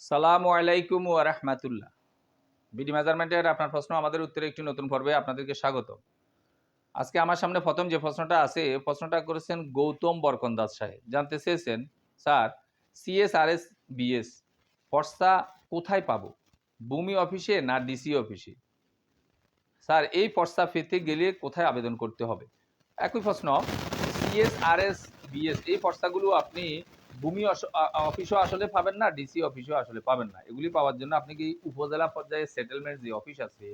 সালামু আলাইকুম ওয়া রাহমাতুল্লাহ। বিডি মেজারমেন্টের আপনার প্রশ্ন, আমাদের উত্তরে একটি নতুন পর্বে আপনাদেরকে স্বাগত। আজকে আমার সামনে প্রথম যে প্রশ্নটা আছে প্রশ্নটা করেছেন গৌতম বরকন্দাজ সাহেব। জানতে চেয়েছেন, স্যার সিএসআরএস বিএস ফর্সা কোথায় পাবো? ভূমি অফিসে না ডিসি অফিসে? স্যার, এই ফর্সা পেতে গেলে কোথায় আবেদন করতে হবে? একই প্রশ্ন সিএসআরএস বিএস এই ফর্সাগুলো আপনি ভূমি অফিসও আসলে পাবেন না ডিসি অফিসও আসলে পাবেন না। এগুলি পাওয়ার জন্য আপনি কি উপজেলা পর্যায়ে সেটেলমেন্ট যে অফিস আছে,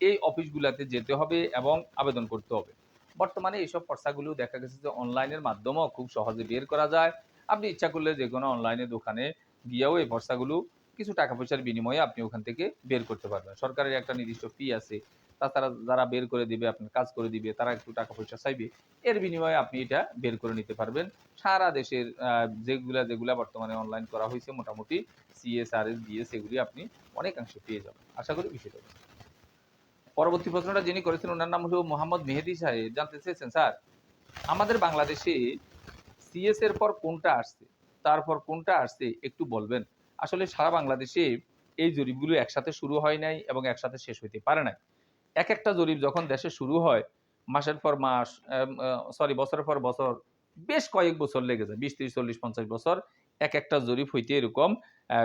এই অফিসগুলোতে যেতে হবে এবং আবেদন করতে হবে। বর্তমানে এইসব ফর্সাগুলো দেখা গেছে যে অনলাইনের মাধ্যমেও খুব সহজে বের করা যায়। আপনি ইচ্ছা করলে যে কোনো অনলাইনে দোকানে গিয়েও এই ফর্সাগুলো কিছু টাকা পয়সার বিনিময়ে আপনি ওখান থেকে বের করতে পারবেন। সরকারের একটা নির্দিষ্ট ফি আছে তাছাড়া যারা বের করে দিবে, আপনার কাজ করে দিবে, তারা একটু টাকা পয়সা চাইবে, এর বিনিময়ে আপনি এটা বের করে নিতে পারবেন। সারা দেশের যেগুলা যেগুলা বর্তমানে অনলাইন করা হয়েছে, মোটামুটি সিএসআরএস বিএস এগুলি আপনি অনেকাংশে পেয়ে যাবেন। আশা করি বিষয়টা পরবর্তী প্রশ্নটা যিনি করেছেন, ওনার নাম হলো মোহাম্মদ মেহেদি সাহেব। জানতে চেয়েছেন, স্যার, আমাদের বাংলাদেশে সিএস এর পর কোনটা আসছে, তারপর কোনটা আসছে একটু বলবেন? আসলে সারা বাংলাদেশে এই জরিপগুলো একসাথে শুরু হয় নাই এবং একসাথে শেষ হইতে পারে নাই। এক একটা জরিপ যখন দেশে শুরু হয়, মাসের পর মাস সরি বছরের পর বছর, বেশ কয়েক বছর লেগে যায় বিশ, ত্রিশ, চল্লিশ, পঞ্চাশ বছর এক একটা জরিপ হইতে এরকম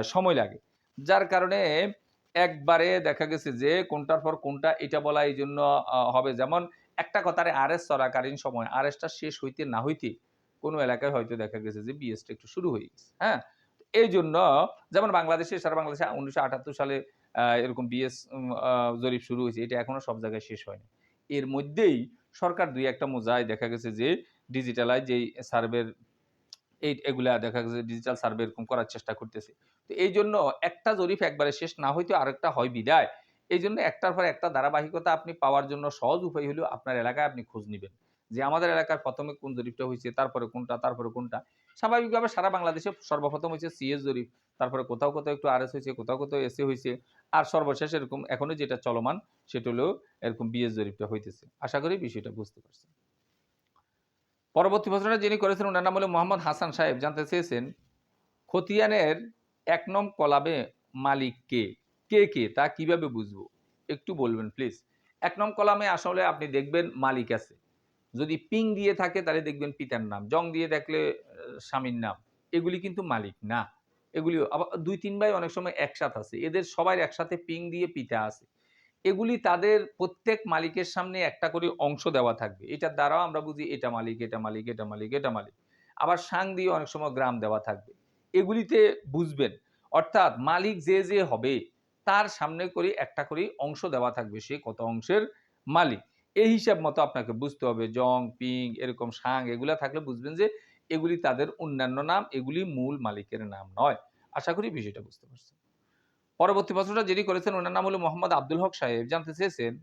সময় লাগে। যার কারণে একবারে দেখা গেছে যে কোনটার পর কোনটা এটা বলা এই জন্য হবে যেমন একটা কথারে আর এস চলাকালীন সময় আর এসটা শেষ হইতে না হইতে কোনো এলাকায় হয়তো দেখা গেছে যে বিএসটা একটু শুরু হয়ে গেছে হ্যাঁ? এই জন্য, যেমন বাংলাদেশে, সারা বাংলাদেশে উনিশশো আটাত্তর সালে এরকম বিএস জরিপ শুরু হয়েছে, এটা এখনও সব জায়গায় শেষ হয়নি। এর মধ্যেই সরকার দুই একটা মোজায় দেখা গেছে যে ডিজিটালাইজ যেই সার্ভের, এই, এগুলা দেখা গেছে ডিজিটাল সার্ভে এরকম করার চেষ্টা করতেছে। তো এই জন্য একটা জরিপ একবারে শেষ না হইতে আরেকটা হয় বিদায়। এই জন্য একটার পর একটা ধারাবাহিকতা আপনি পাওয়ার জন্য সহজ উপায় হলো আপনার এলাকায় আপনি খোঁজ নেবেন। যে আমাদের এলাকার প্রথমে কোন জরিপটা হয়েছে, তারপরে কোনটা তারপরে কোনটা। স্বাভাবিকভাবে সারা বাংলাদেশে সর্বপ্রথম হয়েছে সিএস জরিপ। তারপরে কোথাও কোথাও একটু আরএস হয়েছে, কোথাও কোথাও এসএ হয়েছে। আর সর্বশেষ এরকম এখনও যেটা চলমান, সেটা হলো এরকম বিএস জরিপটা হইতেছে। আশা করি বিষয়টা বুঝতে পারছেন। পরবর্তী প্রশ্নটা যিনি করেছেন, ওনার নাম হলো মোহাম্মদ হাসান সাহেব। জানতে চেয়েছেন, খতিয়ানের এক নম কলামে মালিক কে? কে কে? তা কীভাবে বুঝব? একটু বলবেন, প্লিজ। এক নম কলামে আসলে আপনি দেখবেন মালিক আছে। যদি পিং দিয়ে থাকে, তাহলে দেখবেন পিতার নাম। জং দিয়ে দেখলে স্বামীর নাম। এগুলি কিন্তু মালিক না। এগুলি আবার দুই, তিন ভাই অনেক সময় একসাথে আছে। এদের সবাই একসাথে পিং দিয়ে পিতা আছে। এগুলি তাদের প্রত্যেক মালিকের সামনে একটা করে অংশ দেওয়া থাকবে। এটার দ্বারাও আমরা বুঝি এটা মালিক এটা মালিক এটা মালিক এটা মালিক। আবার সাং দিয়ে অনেক সময় গ্রাম দেওয়া থাকবে। এগুলিতে বুঝবেন, অর্থাৎ মালিক যে যে হবে, তার সামনে করে একটা করে অংশ দেওয়া থাকবে সে কত অংশের মালিক। এই হিসাব মতো আপনাকে বুঝতে হবে। জং, পিং, এরকম সাং, এগুলা থাকলে বুঝবেন যে এগুলি তাদের অন্যান্য নাম, এগুলি মূল মালিকের নাম নয়। আশা করি বিষয়টা বুঝতে পারছেন। পরবর্তী প্রশ্নটা যিনি করেছেন, ওনার নাম হলো মোহাম্মদ আব্দুল হক সাহেব। জানতে চেয়েছেন,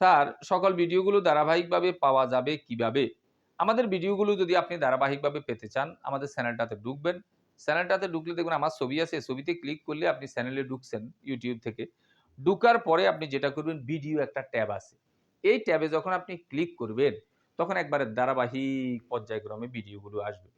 স্যার, সকল ভিডিওগুলো ধারাবাহিকভাবে পাওয়া যাবে কীভাবে? আমাদের ভিডিওগুলো যদি আপনি ধারাবাহিকভাবে পেতে চান, আমাদের চ্যানেলটাতে ঢুকবেন। চ্যানেলটাতে ঢুকলে দেখুন, আমার ছবি আছে। ছবিতে ক্লিক করলে আপনি চ্যানেলে ঢুকছেন ইউটিউব থেকে। ঢুকার পরে আপনি যেটা করবেন, ভিডিও একটা ট্যাব আছে। এই ট্যাবে যখন আপনি ক্লিক করবেন তখন একবারে ধারাবাহিক পর্যায়ক্রমে ভিডিওগুলো আসবে।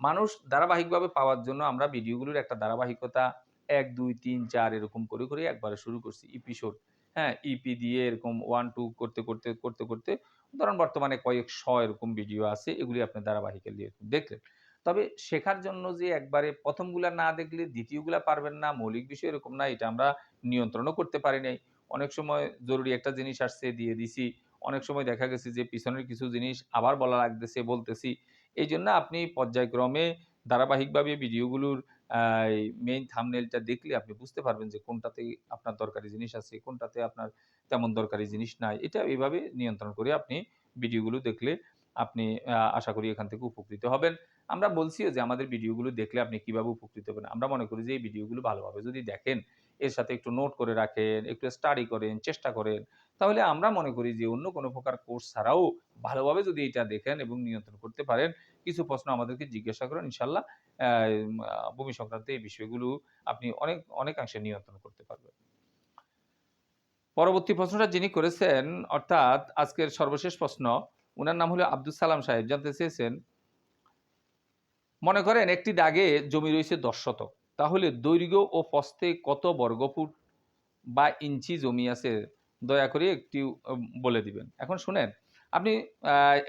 মানুষ ধারাবাহিকভাবে পাওয়ার জন্য আমরা ভিডিওগুলোর একটা ধারাবাহিকতা এক, দুই, তিন, চার এরকম করে করে একবারে শুরু করছি। ইপিসোড হ্যাঁ ইপি দিয়ে এরকম ওয়ান টু করতে করতে করতে করতে ধরুন বর্তমানে কয়েকশ এরকম ভিডিও আছে, এগুলি আপনি ধারাবাহিকে দিয়ে দেখলেন। তবে শেখার জন্য যে একবারে প্রথমগুলা না দেখলে দ্বিতীয়গুলা পারবেন না, মৌলিক বিষয় এরকম না, এটা আমরা নিয়ন্ত্রণও করতে পারি নাই। অনেক সময় জরুরি একটা জিনিস আসছে, দিয়ে দিছি অনেক সময় দেখা গেছে যে পিছনের কিছু জিনিস আবার বলা লাগতেছে, বলতেছি। এই জন্য আপনি পর্যায়ক্রমে ধারাবাহিকভাবে ভিডিওগুলোর মেইন থামনেলটা দেখলে আপনি বুঝতে পারবেন যে কোনটাতে আপনার দরকারি জিনিস আছে, কোনটাতে আপনার তেমন দরকারি জিনিস নাই। এটা এইভাবে নিয়ন্ত্রণ করে আপনি ভিডিওগুলো দেখলে আপনি আশা করি এখান থেকে উপকৃত হবেন। আমরা বলছিও যে আমাদের ভিডিওগুলো দেখলে আপনি কীভাবে উপকৃত হবেন? আমরা মনে করি যে এই ভিডিওগুলো ভালোভাবে যদি দেখেন, এর সাথে একটু নোট করে রাখেন, একটু স্টাডি করেন, চেষ্টা করেন তাহলে আমরা মনে করি যে অন্য কোনো প্রকার কোর্স ছাড়াও ভালোভাবে যদি এটা দেখেন এবং নিয়ন্ত্রণ করতে পারেন, কিছু প্রশ্ন আমাদেরকে জিজ্ঞাসা করেন, ইনশাল্লাহ ভূমি সংক্রান্ত এই বিষয়গুলো আপনি অনেক, অনেকাংশে নিয়ন্ত্রণ করতে পারবেন। পরবর্তী প্রশ্নটা যিনি করেছেন, অর্থাৎ আজকের সর্বশেষ প্রশ্ন ওনার নাম হলো আব্দুল সালাম সাহেব, জানতে চেয়েছেন? মনে করেন একটি দাগে জমি রয়েছে দশ শতক, তাহলে দৈর্ঘ্য ও পস্তে কত বর্গফুট বা ইঞ্চি জমি আছে? দয়া করে একটি বলে দিবেন। এখন শুনেন, আপনি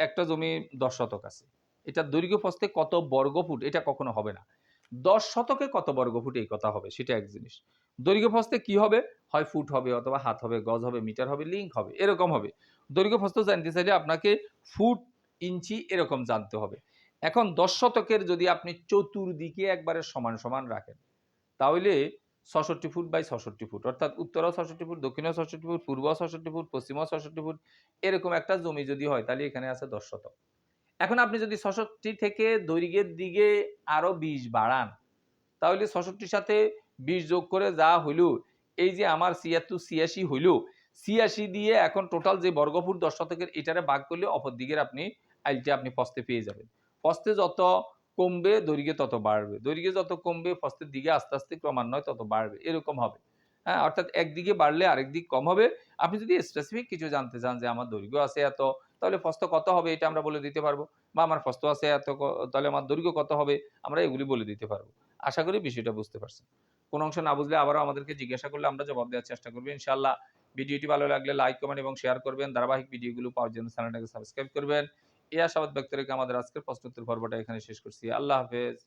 একটা জমি দশ শতক আছে। এটা দৈর্ঘ্য প্রস্থে কত বর্গফুট? এটা কখনো হবে না। দশ শতকে কত বর্গফুট? এই কথা হবে, সেটা এক জিনিস। দৈর্ঘ্য প্রস্থে কি হবে? হয় ফুট হবে, অথবা হাত হবে, গজ হবে, মিটার হবে, লিঙ্ক হবে, এরকম হবে। দৈর্ঘ্য প্রস্থ জানতে চাইলে আপনাকে ফুট, ইঞ্চি এরকম জানতে হবে। এখন দশ শতকের যদি আপনি চতুর্দিকে একবারে সমান সমান রাখেন, তাহলে ছষট্টি ফুট বাই ছষট্টি ফুট, অর্থাৎ উত্তরও ছষট্টি ফুট, দক্ষিণও ছষট্টি ফুট পূর্ব ছষট্টি ফুট, পশ্চিমও ছষট্টি ফুট, এরকম একটা জমি যদি হয় তাহলে এখানে আছে দশ শতক। এখন আপনি যদি ছষট্টি থেকে দৈর্ঘ্যের দিকে আরও বিশ বাড়ান, তাহলে ছষট্টির সাথে বিশ যোগ করে যা হইল, এই যে আমার ছিয়াত্তর, ছিয়াশি হইল, ছিয়াশি দিয়ে এখন টোটাল যে বর্গফুট দশ শতকের, এটারে ভাগ করলে অপর দিকের আপনি আইলটা আপনি পস্তে পেয়ে যাবেন। পস্তে যত কমবে, দৈর্ঘ্যে তত বাড়বে। দৈর্ঘ্যে যত কমবে পস্তের দিকে আস্তে আস্তে ক্রমান্বয়ে তত বাড়বে। এরকম হবে। হ্যাঁ অর্থাৎ একদিকে বাড়লে আরেক দিক কম হবে। আপনি যদি স্পেসিফিক কিছু জানতে চান যে আমার দৈর্ঘ্য আছে এত, তাহলে ফস্ত কত হবে এটা আমরা বলে দিতে পারব। বা আমার ফস্ত আছে এত তাহলে আমার দৈর্ঘ্য কত হবে আমরা এগুলি বলে দিতে পারব। আশা করি বিষয়টা বুঝতে পারছেন। কোন অংশ না বুঝলে আবারও আমাদেরকে জিজ্ঞাসা করলে আমরা জবাব দেওয়ার চেষ্টা করব ইনশাল্লাহ ভিডিওটি ভালো লাগলে লাইক কমেন্ট এবং শেয়ার করবেন। ধারাবাহিক ভিডিওগুলো পাওয়ার জন্য চ্যানেলটাকে সাবস্ক্রাইব করবেন। এই আশাবাদ ব্যক্ত রেখে আমাদের আজকের প্রশ্নোত্তর পর্বটা এখানে শেষ করছি। আল্লাহ হাফেজ।